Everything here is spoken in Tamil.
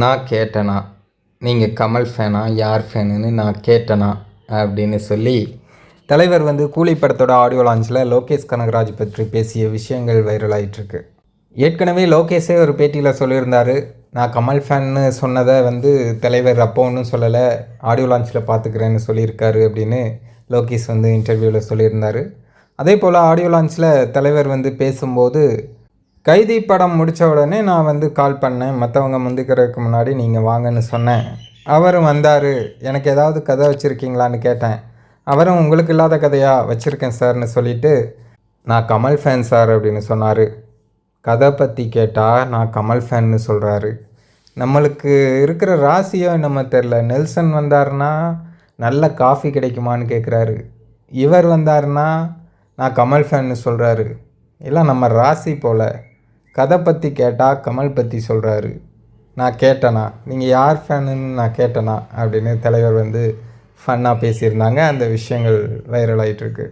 நான் கேட்டேனா? நீங்கள் கமல் ஃபேனா? யார் ஃபேனுன்னு நான் கேட்டேனா? அப்படின்னு சொல்லி தலைவர் வந்து கூலி படத்தோட ஆடியோ லான்ச்சில் லோகேஷ் கனகராஜ் பற்றி பேசிய விஷயங்கள் வைரல் ஏற்கனவே லோகேஷே ஒரு பேட்டியில் சொல்லியிருந்தார். நான் கமல் ஃபேன்னு சொன்னதை வந்து தலைவர் அப்போ ஒன்றும் சொல்லலை. ஆடியோ லான்ச்சில் பார்த்துக்கிறேன்னு சொல்லியிருக்காரு அப்படின்னு லோகேஷ் வந்து இன்டர்வியூவில் சொல்லியிருந்தார். அதே போல் ஆடியோ லான்ச்சில் தலைவர் வந்து பேசும்போது கைதி படம் முடித்த உடனே நான் வந்து கால் பண்ணேன். மற்றவங்க முந்திக்கிறதுக்கு முன்னாடி நீங்கள் வாங்கன்னு சொன்னேன். அவர் வந்தார். எனக்கு ஏதாவது கதை வச்சுருக்கீங்களான்னு கேட்டேன். அவரும் உங்களுக்கு இல்லாத கதையாக வச்சுருக்கேன் சார்னு சொல்லிவிட்டு நான் கமல் ஃபேன் சார் அப்படின்னு சொன்னார். கதை பற்றி கேட்டால் நான் கமல் ஃபேன்னு சொல்கிறாரு நம்மளுக்கு இருக்கிற ராசியோ நம்ம தெரில நெல்சன் வந்தாருன்னா நல்ல காஃபி கிடைக்குமான்னு கேட்குறாரு இவர் வந்தாருன்னா நான் கமல் ஃபேன்னு சொல்கிறாரு எல்லாம் நம்ம ராசி போல். கதை பற்றி கேட்டால் கமல் பற்றி சொல்கிறாரு நான் கேட்டேனா? நீங்கள் யார் ஃபேனுன்னு நான் கேட்டேனா? அப்படின்னு தலைவர் வந்து ஃபன்னாக பேசியிருந்தாங்க. அந்த விஷயங்கள் வைரல் ஆயிட்டிருக்கு